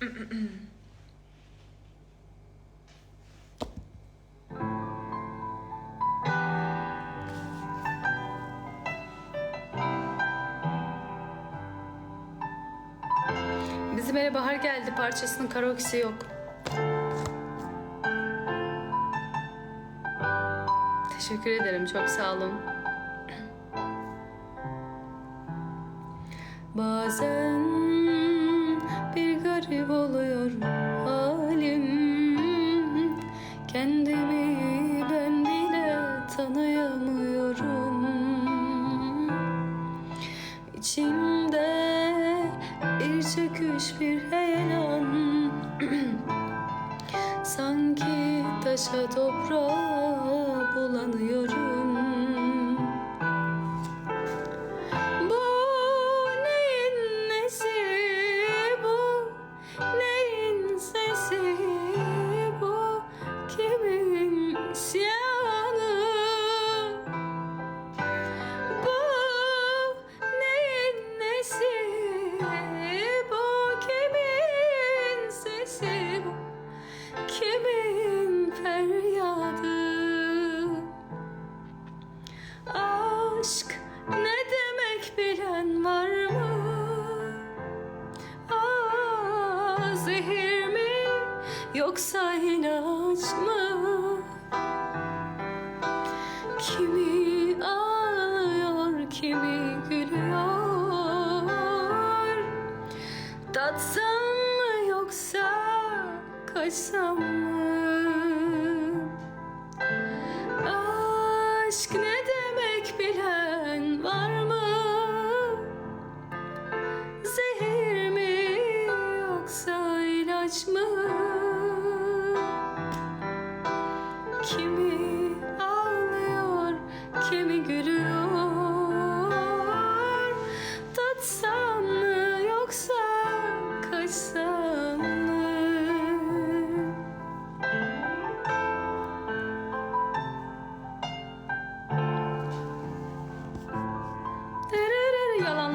Bizim eve bahar geldi parçasının karaokesi yok. Teşekkür ederim çok sağ olun. Bazen garip oluyor halim. Kendimi ben bile tanıyamıyorum. İçimde bir çöküş bir heyelan. Sanki taşa toprağa bulanıyorum sesi Kimin feryadı Aşk ne demek bilen var mı? Aa, zehir mi yoksa ilaç mı? Kimi ağlıyor, kimi gülüyor Tatsam kaçsam mı? Aşk ne demek bilen var mı? Zehir mi yoksa ilaç mı? Kimi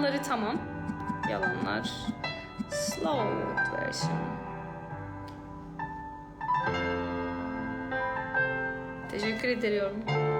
Yalanları tamam. Yalanlar. Slow version. Teşekkür ediyorum.